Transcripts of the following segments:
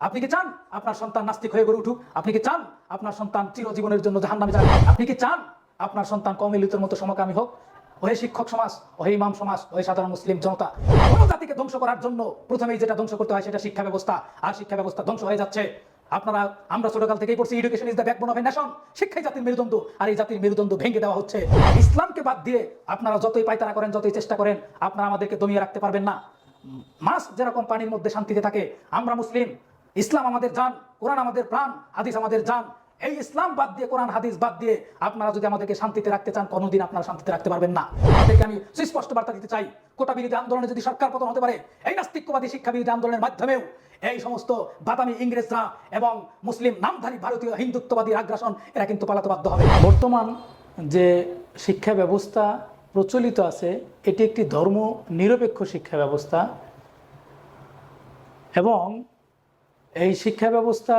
আপনি কি চান আপনার সন্তান নাস্তিক হয়ে গড়ে উঠুক? আপনি কি চান আপনার সন্তান চিরজীবনের জন্য জাহান্নামে যাক? আপনি কি চান আপনার সন্তান কমিলিতের মতো সমকামী হোক? ওহে শিক্ষক সমাজ, ওহে ইমাম সমাজ, ওহে সাধারণ মুসলিম জনতা, কোন জাতিকে ধ্বংস করার জন্য প্রথমেই যেটা ধ্বংস করতে হয় সেটা শিক্ষা ব্যবস্থা। আর শিক্ষা ব্যবস্থা ধ্বংস হয়ে যাচ্ছে। আপনারা, আমরা ছোটকাল থেকেই পড়ছি education is the backbone of a nation শিক্ষাই জাতির মেরুদণ্ড। আর এই জাতির মেরুদণ্ড ভেঙে দেওয়া হচ্ছে। ইসলামকে বাদ দিয়ে আপনারা যতই পায়তারা করেন, যতই চেষ্টা করেন, আপনারা আমাদেরকে দমিয়ে রাখতে পারবেন না। মাছ যেরকম পানির মধ্যে শান্তিতে থাকে, আমরা মুসলিম। ইসলাম আমাদের জান, কোরআন আমাদের প্রাণ, হাদিস আমাদের জান। এই ইসলাম বাদ দিয়ে, কোরআন, হাদিস বাদ দিয়ে আপনারা যদি আমাদেরকে শান্তিতে রাখতে চান, কোনোদিন আপনারা শান্তিতে রাখতে পারবেন না। আপনাদেরকে আমি সুস্পষ্ট বার্তা দিতে চাই, কোটা বিরোধী আন্দোলনে যদি সরকার পতন হতে পারে, এই নাস্তিকবাদী শিক্ষা বিরোধী আন্দোলনের মাধ্যমেও এই সমস্ত বাদামি ইংরেজরা এবং মুসলিম নামধারী ভারতীয় হিন্দুত্ববাদী আগ্রাসন, এরা কিন্তু পালাতে বাধ্য হবে। বর্তমান যে শিক্ষা ব্যবস্থা প্রচলিত আছে, এটি একটি ধর্ম নিরপেক্ষ শিক্ষা ব্যবস্থা এবং এই শিক্ষা ব্যবস্থা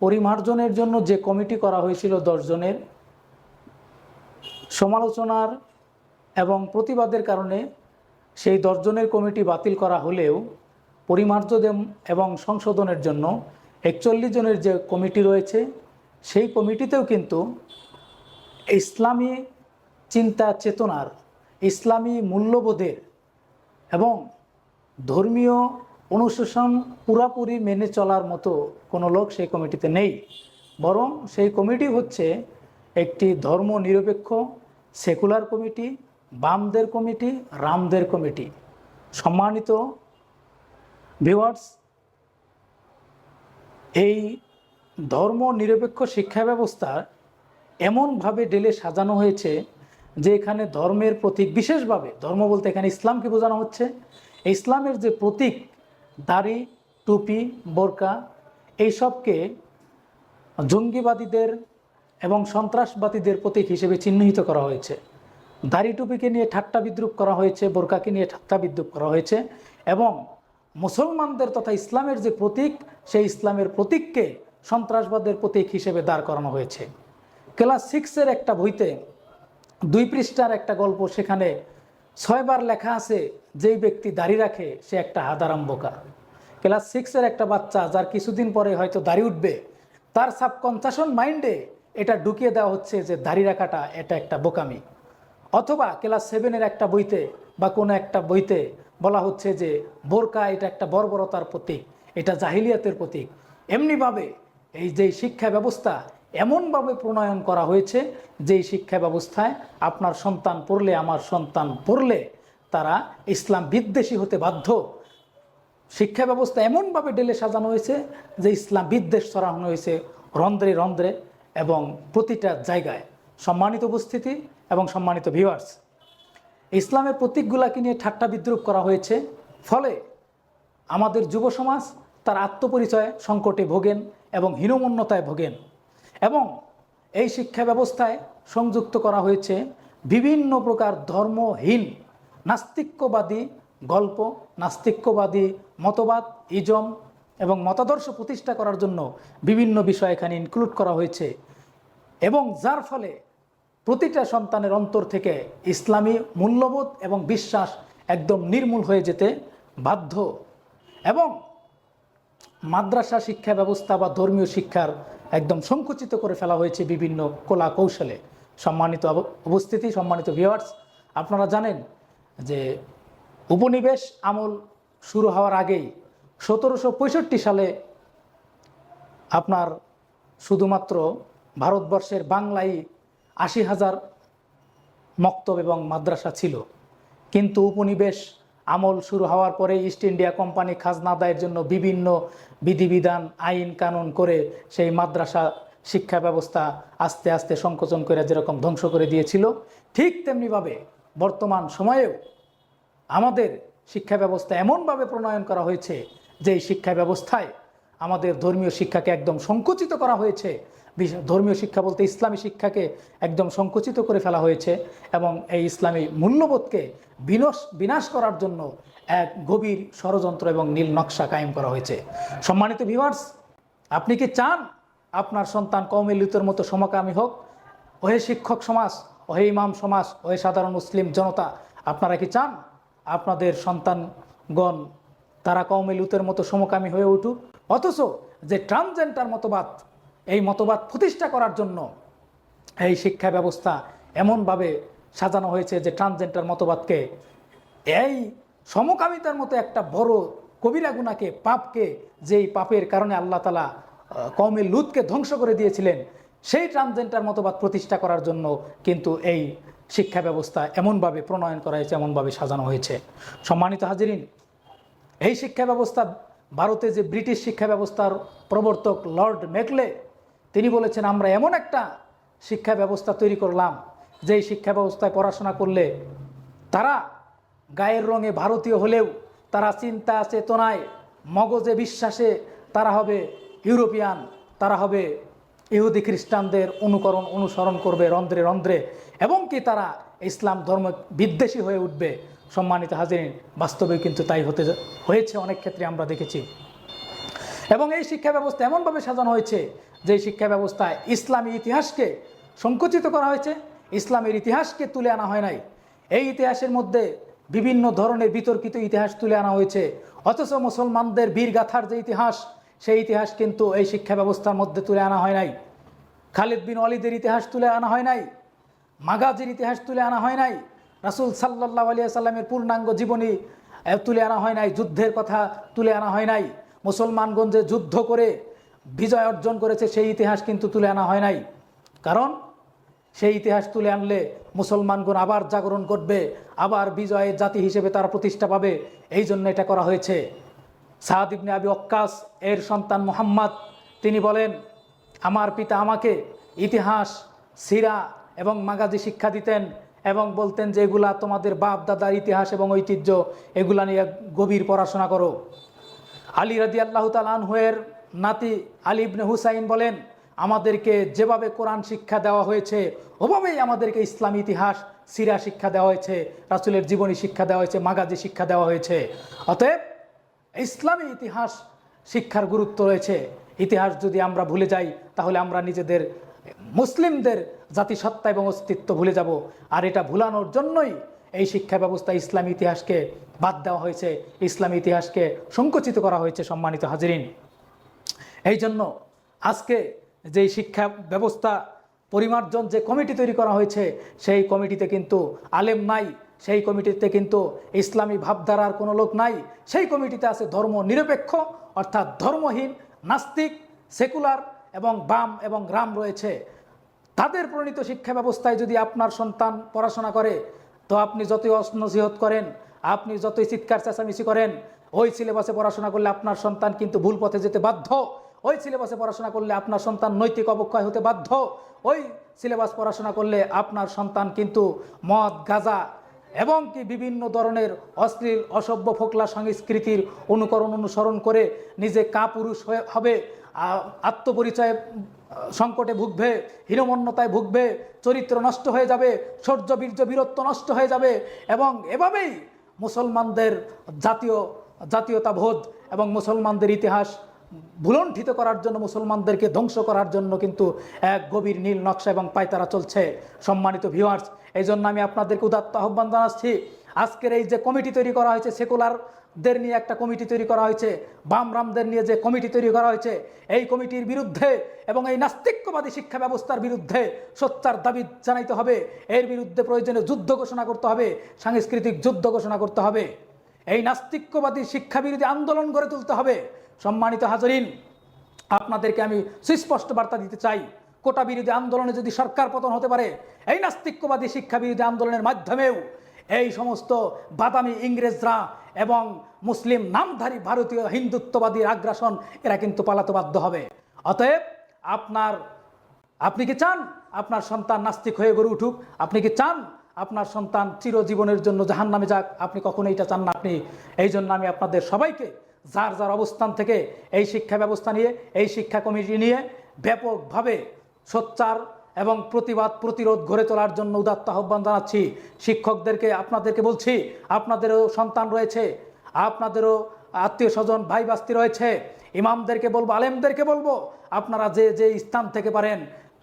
পরিমার্জনের জন্য যে কমিটি করা হয়েছিল দশজনের, সমালোচনার এবং প্রতিবাদের কারণে সেই দশজনের কমিটি বাতিল করা হলেও পরিমার্জন এবং সংশোধনের জন্য একচল্লিশ জনের যে কমিটি রয়েছে, সেই কমিটিতেও কিন্তু ইসলামী চিন্তা চেতনার, ইসলামী মূল্যবোধের এবং ধর্মীয় অনুশাসন পুরাপুরি মেনে চলার মতো কোনো লোক সেই কমিটিতে নেই। বরং সেই কমিটি হচ্ছে একটি ধর্ম নিরপেক্ষ সেকুলার কমিটি, বামদের কমিটি, রামদের কমিটি। সম্মানিত ভিওয়ার্স এই ধর্ম নিরপেক্ষ শিক্ষা ব্যবস্থা এমনভাবে ডেলে সাজানো হয়েছে যে এখানে ধর্মের প্রতীক বিশেষভাবে, ধর্ম বলতে এখানে ইসলামকে বোঝানো হচ্ছে। ইসলামের যে প্রতীক দাড়ি, টুপি, বোরকা এইসবকে জঙ্গিবাদীদের এবং সন্ত্রাসবাদীদের প্রতীক হিসেবে চিহ্নিত করা হয়েছে। দাড়ি, টুপিকে নিয়ে ঠাট্টা বিদ্রুপ করা হয়েছে, বোরকাকে নিয়ে ঠাট্টা বিদ্রুপ করা হয়েছে এবং মুসলমানদের তথা ইসলামের যে প্রতীক, সেই ইসলামের প্রতীককে সন্ত্রাসবাদের প্রতীক হিসেবে দাঁড় করানো হয়েছে। ক্লাস সিক্সের একটা বইতে দুই পৃষ্ঠার একটা গল্প সেখানে ছয়বার লেখা আছে, যেই ব্যক্তি দাড়ি রাখে, সে একটা হাদারাম বোকা ক্লাস সিক্সের একটা বাচ্চা যার কিছুদিন পরে হয়তো দাড়ি উঠবে, তার সাবকনসাশন মাইন্ডে এটা ঢুকিয়ে দেওয়া হচ্ছে যে দাড়ি রাখাটা এটা একটা বোকামি। অথবা ক্লাস সেভেনের একটা বইতে বা কোনো একটা বইতে বলা হচ্ছে যে বোরকা এটা একটা বর্বরতার প্রতীক, এটা জাহিলিয়াতের প্রতীক। এমনিভাবে এই যে শিক্ষা ব্যবস্থা এমনভাবে প্রণয়ন করা হয়েছে যে এই শিক্ষা ব্যবস্থায় আপনার সন্তান পড়লে, আমার সন্তান পড়লে তারা ইসলাম বিদ্বেষী হতে বাধ্য। শিক্ষা ব্যবস্থা এমনভাবে ডেলে সাজানো হয়েছে যে ইসলাম বিদ্বেষ ছড়ানো হয়েছে রন্ধ্রে রন্ধ্রে এবং প্রতিটা জায়গায়। সম্মানিত উপস্থিতি এবং সম্মানিত ভিউয়ার্স ইসলামের প্রতীকগুলাকে নিয়ে ঠাট্টা বিদ্রুপ করা হয়েছে। ফলে আমাদের যুব সমাজ তার আত্মপরিচয় সংকটে ভোগেন এবং হীনমন্যতায় ভোগেন। এবং এই শিক্ষা ব্যবস্থায় সংযুক্ত করা হয়েছে বিভিন্ন প্রকার ধর্মহীন, নাস্তিক্যবাদী গল্প, নাস্তিক্যবাদী মতবাদ, ইজম এবং মতাদর্শ প্রতিষ্ঠা করার জন্য বিভিন্ন বিষয় এখানে ইনক্লুড করা হয়েছে এবং যার ফলে প্রতিটা সন্তানের অন্তর থেকে ইসলামী মূল্যবোধ এবং বিশ্বাস একদম নির্মূল হয়ে যেতে বাধ্য এবং মাদ্রাসা শিক্ষা ব্যবস্থা বা ধর্মীয় শিক্ষার একদম সংকুচিত করে ফেলা হয়েছে বিভিন্ন কলা কৌশলে সম্মানিত উপস্থিতি, সম্মানিত ভিওয়ার্স আপনারা জানেন যে উপনিবেশ আমল শুরু হওয়ার আগেই সতেরোশো পঁয়ষট্টি সালে আপনার শুধুমাত্র ভারতবর্ষের বাংলায় আশি হাজার মক্তব এবং মাদ্রাসা ছিল। কিন্তু উপনিবেশ আমল শুরু হওয়ার পরে ইস্ট ইন্ডিয়া কোম্পানি খাজনা দায়ের জন্য বিভিন্ন বিধিবিধান, আইন, কানুন করে সেই মাদ্রাসা শিক্ষা ব্যবস্থা আস্তে আস্তে সংকোচন করে যেরকম ধ্বংস করে দিয়েছিল, ঠিক তেমনিভাবে বর্তমান সময়েও আমাদের শিক্ষা ব্যবস্থা এমনভাবে প্রণয়ন করা হয়েছে যে শিক্ষা ব্যবস্থায় আমাদের ধর্মীয় শিক্ষাকে একদম সংকুচিত করা হয়েছে। ধর্মীয় শিক্ষা বলতে ইসলামী শিক্ষাকে একদম সংকুচিত করে ফেলা হয়েছে এবং এই ইসলামী মূল্যবোধকে বিনশ, বিনাশ করার জন্য এক গভীর ষড়যন্ত্র এবং নীল নকশা কায়েম করা হয়েছে। সম্মানিত ভিউয়ার্স আপনি কি চান আপনার সন্তান কওমে লুতের মতো সমকামী হোক? ওহে শিক্ষক সমাজ, ওহে ইমাম সমাজ, ওহে সাধারণ মুসলিম জনতা, আপনারা কি চান আপনাদের সন্তানগণ তারা কওমে লুতের মতো সমকামী হয়ে উঠুক? অথচ যে ট্রান্সজেন্ডার মতবাদ, এই মতবাদ প্রতিষ্ঠা করার জন্য এই শিক্ষা ব্যবস্থা এমনভাবে সাজানো হয়েছে যে ট্রান্সজেন্ডার মতবাদকে এই সমকামিতার মতো একটা বড় কবিরা গুণাকে, পাপকে, যেই পাপের কারণে আল্লাহ তালা কৌমিল লুতকে ধ্বংস করে দিয়েছিলেন, সেই ট্রান্সজেন্ডার মতবাদ প্রতিষ্ঠা করার জন্য কিন্তু এই শিক্ষা ব্যবস্থা এমনভাবে প্রণয়ন করা হয়েছে, এমনভাবে সাজানো হয়েছে। সম্মানিত হাজিরিন, এই শিক্ষা ব্যবস্থা ভারতে যে ব্রিটিশ শিক্ষা ব্যবস্থার প্রবর্তক লর্ড মেকলে তিনি বলেছেন, আমরা এমন একটা শিক্ষা ব্যবস্থা তৈরি করলাম, যেই শিক্ষা ব্যবস্থায় পড়াশোনা করলে তারা গায়ের রঙে ভারতীয় হলেও তারা চিন্তা, চেতনায়, মগজে বিশ্বাসে তারা হবে ইউরোপিয়ান, তারা হবে ইহুদি খ্রিস্টানদের অনুকরণ অনুসরণ করবে রন্ধ্রে রন্ধ্রে, এবং কি তারা ইসলাম ধর্ম বিদ্বেষী হয়ে উঠবে। সম্মানিত হাজিরিন, বাস্তবে কিন্তু তাই হতে হয়েছে অনেক ক্ষেত্রে আমরা দেখেছি। এবং এই শিক্ষা ব্যবস্থা এমনভাবে সাজানো হয়েছে যে শিক্ষা ব্যবস্থায় ইসলামী ইতিহাসকে সংকুচিত করা হয়েছে, ইসলামের ইতিহাসকে তুলে আনা হয় নাই। এই ইতিহাসের মধ্যে বিভিন্ন ধরনের বিতর্কিত ইতিহাস তুলে আনা হয়েছে। অথচ মুসলমানদের বীরগাথার যে ইতিহাস, সেই ইতিহাস কিন্তু এই শিক্ষা ব্যবস্থার মধ্যে তুলে আনা হয় নাই। খালিদ বিন অলিদের ইতিহাস তুলে আনা হয় নাই। মাগাজির ইতিহাস তুলে আনা হয় নাই। রাসুল সাল্লাহ আলিয়া সাল্লামের পূর্ণাঙ্গ জীবনী তুলে আনা হয় নাই, যুদ্ধের কথা তুলে আনা হয় নাই। মুসলমানগঞ্জে যুদ্ধ করে বিজয় অর্জন করেছে, সেই ইতিহাস কিন্তু তুলে আনা হয় নাই। কারণ, সেই ইতিহাস তুলে আনলে মুসলমানগণ আবার জাগরণ করবে, আবার বিজয়ের জাতি হিসেবে তারা প্রতিষ্ঠা পাবে। এই জন্য এটা করা হয়েছে। সাদ ইবনে আবি অক্কাস এর সন্তান মোহাম্মদ, তিনি বলেন, আমার পিতা আমাকে ইতিহাস, সিরা এবং মাগাজি শিক্ষা দিতেন। এবং বলতেন যে এগুলা তোমাদের বাপ দাদার ইতিহাস এবং ঐতিহ্য, এগুলা নিয়ে গভীর পড়াশোনা করো। আলী রাদি আল্লাহ তালানহুয়ের নাতি আলী ইবনে হুসাইন বলেন, আমাদেরকে যেভাবে কোরআন শিক্ষা দেওয়া হয়েছে, ওভাবেই আমাদেরকে ইসলামী ইতিহাস, সিরা শিক্ষা দেওয়া হয়েছে, রাসুলের জীবনী শিক্ষা দেওয়া হয়েছে, মাগাজি শিক্ষা দেওয়া হয়েছে। অতএব ইসলামী ইতিহাস শিক্ষার গুরুত্ব রয়েছে। ইতিহাস যদি আমরা ভুলে যাই, তাহলে আমরা নিজেদের মুসলিমদের জাতিসত্তা এবং অস্তিত্ব ভুলে যাব। আর এটা ভুলানোর জন্যই এই শিক্ষা ব্যবস্থা ইসলামী ইতিহাসকে বাদ দেওয়া হয়েছে। ইসলামী ইতিহাসকে সংকুচিত করা হয়েছে, সম্মানিত হাজিরিন। এই জন্য আজকে যেই শিক্ষা ব্যবস্থা পরিমার্জন যে কমিটি তৈরি করা হয়েছে, সেই কমিটিতে কিন্তু আলেম নাই, সেই কমিটিতে কিন্তু ইসলামী ভাবধারার কোনো লোক নাই, সেই কমিটিতে আছে ধর্ম নিরপেক্ষ অর্থাৎ ধর্মহীন, নাস্তিক, সেকুলার এবং বাম এবং রাম রয়েছে। তাদের প্রণীত শিক্ষা ব্যবস্থায় যদি আপনার সন্তান পড়াশোনা করে, তো আপনি যতই অনসিহত করেন, আপনি যতই চিৎকার চেঁচামেচি করেন, ওই সিলেবাসে পড়াশোনা করলে আপনার সন্তান কিন্তু ভুল পথে যেতে বাধ্য। ওই সিলেবাসে পড়াশোনা করলে আপনার সন্তান নৈতিক অবক্ষয় হতে বাধ্য। ওই সিলেবাস পড়াশোনা করলে আপনার সন্তান কিন্তু মদ, গাঁজা এবং কি বিভিন্ন ধরনের অশ্লীল, অসভ্য, ফোকলা সংস্কৃতির অনুকরণ অনুসরণ করে নিজে কাপুরুষ হয়ে হবে। আত্মপরিচয়ে সংকটে ভুগবে, হীনমন্যতায় ভুগবে, চরিত্র নষ্ট হয়ে যাবে শৌর্য বীর্য, বীরত্ব নষ্ট হয়ে যাবে এবং এভাবেই মুসলমানদের জাতীয়, জাতীয়তাবোধ এবং মুসলমানদের ইতিহাস ভুলণ্ঠিত করার জন্য, মুসলমানদেরকে ধ্বংস করার জন্য কিন্তু এক গভীর নীল নকশা এবং পায়তারা চলছে, সম্মানিত ভিউয়ার্স এই জন্য আমি আপনাদেরকে উদাত্ত আহ্বান জানাচ্ছি আজকের এই যে কমিটি তৈরি করা হয়েছে, সেকুলারদের নিয়ে একটা কমিটি তৈরি করা হয়েছে, বামরামদের নিয়ে যে কমিটি তৈরি করা হয়েছে, এই কমিটির বিরুদ্ধে এবং এই নাস্তিক্যবাদী শিক্ষা ব্যবস্থার বিরুদ্ধে সোচ্চার দাবি জানাইতে হবে। এর বিরুদ্ধে প্রয়োজনে যুদ্ধ ঘোষণা করতে হবে, সাংস্কৃতিক যুদ্ধ ঘোষণা করতে হবে। এই নাস্তিক্যবাদী শিক্ষা বিরোধী আন্দোলন গড়ে তুলতে হবে। সম্মানিত হাজরিন, আপনাদেরকে আমি সুস্পষ্ট বার্তা দিতে চাই কোটা বিরোধী আন্দোলনে যদি সরকার পতন হতে পারে, এই নাস্তিক্যবাদী শিক্ষা বিরোধী আন্দোলনের মাধ্যমেও এই সমস্ত বাদামি ইংরেজরা এবং মুসলিম নামধারী ভারতীয় হিন্দুত্ববাদীর আগ্রাসন, এরা কিন্তু পালাতে বাধ্য হবে। অতএব আপনার, আপনি কি চান আপনার সন্তান নাস্তিক হয়ে গড়ে উঠুক? আপনি কি চান আপনার সন্তান চিরজীবনের জন্য জাহান নামে যাক? আপনি কখনো এটা চান না আপনি? এই জন্য আমি আপনাদের সবাইকে যার যার অবস্থান থেকে এই শিক্ষা ব্যবস্থা নিয়ে, এই শিক্ষা কমিটি নিয়ে ব্যাপকভাবে সোচ্চার এবং প্রতিবাদ প্রতিরোধ গড়ে তোলার জন্য উদাত্ত আহ্বান জানাচ্ছি। শিক্ষকদেরকে, আপনাদেরকে বলছি, আপনাদেরও সন্তান রয়েছে, আপনাদেরও আত্মীয় স্বজন, ভাই বাস্তি রয়েছে, ইমামদেরকে বলব, আলেমদেরকে বলব, আপনারা যে যে স্থান থেকে পারেন,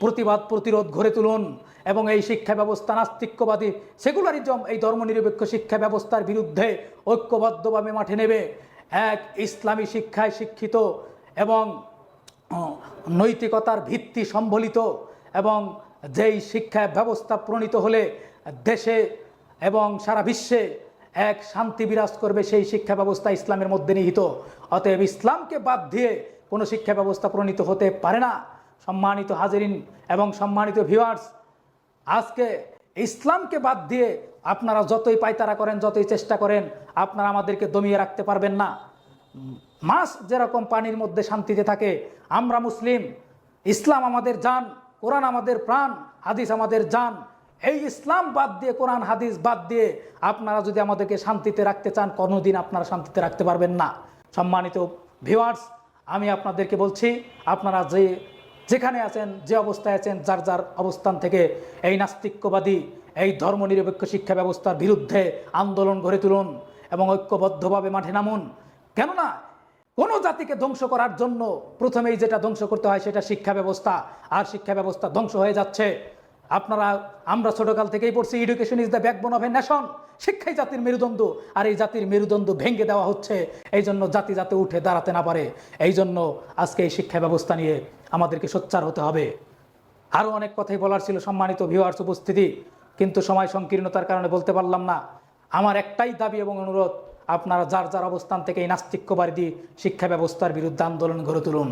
প্রতিবাদ প্রতিরোধ গড়ে তুলুন এবং এই শিক্ষা ব্যবস্থা নাস্তিক্যবাদী, সেকুলারিজম, এই ধর্মনিরপেক্ষ শিক্ষা ব্যবস্থার বিরুদ্ধে ঐক্যবদ্ধভাবে মাঠে নেবে। এক, ইসলামী শিক্ষায় শিক্ষিত এবং নৈতিকতার ভিত্তি সম্বলিত এবং যেই শিক্ষা ব্যবস্থা প্রণীত হলে দেশে এবং সারা বিশ্বে এক শান্তি বিরাজ করবে সেই শিক্ষা ব্যবস্থা ইসলামের মধ্যে নিহিত। অতএব ইসলামকে বাদ দিয়ে কোনো শিক্ষা ব্যবস্থা প্রণীত হতে পারে না। সম্মানিত হাজিরিন এবং সম্মানিত ভিউয়ার্স আজকে ইসলামকে বাদ দিয়ে আপনারা যতই পায়তারা করেন, যতই চেষ্টা করেন, আপনারা আমাদেরকে দমিয়ে রাখতে পারবেন না। মাছ যেরকম পানির মধ্যে শান্তিতে থাকে, আমরা মুসলিম, ইসলাম আমাদের জান কোরআন আমাদের প্রাণ, হাদিস আমাদের জান। এই ইসলাম বাদ দিয়ে, কোরআন, হাদিস বাদ দিয়ে আপনারা যদি আমাদেরকে শান্তিতে রাখতে চান, কোনোদিন আপনারা শান্তিতে রাখতে পারবেন না। সম্মানিত ভিউয়ার্স আমি আপনাদেরকে বলছি, আপনারা যে, যেখানে আছেন, যে অবস্থায় আছেন, যার যার অবস্থান থেকে এই নাস্তিক্যবাদী, এই ধর্মনিরপেক্ষ শিক্ষা ব্যবস্থার বিরুদ্ধে আন্দোলন গড়ে তুলুন এবং ঐক্যবদ্ধভাবে মাঠে নামুন। কেননা কোনো জাতিকে ধ্বংস করার জন্য প্রথমেই যেটা ধ্বংস করতে হয় সেটা শিক্ষা ব্যবস্থা। আর শিক্ষা ব্যবস্থা ধ্বংস হয়ে যাচ্ছে। আপনারা, আমরা ছোটকাল থেকেই পড়ছি education is the backbone of a nation শিক্ষাই জাতির মেরুদণ্ড। আর এই জাতির মেরুদণ্ড ভেঙে দেওয়া হচ্ছে। এই জন্য জাতি যাতে উঠে দাঁড়াতে না পারে। এই জন্য আজকে এই শিক্ষা ব্যবস্থা নিয়ে আমাদেরকে সোচ্চার হতে হবে। আরও অনেক কথাই বলার ছিল সম্মানিত ভিউয়ার্স উপস্থিতি। কিন্তু সময় সংকীর্ণতার কারণে বলতে পারলাম না। আমার একটাই দাবি এবং অনুরোধ আপনারা যার যার অবস্থান থেকে এই নাস্তিক্যবাদী শিক্ষা ব্যবস্থার বিরুদ্ধে আন্দোলন গড়ে তুলুন।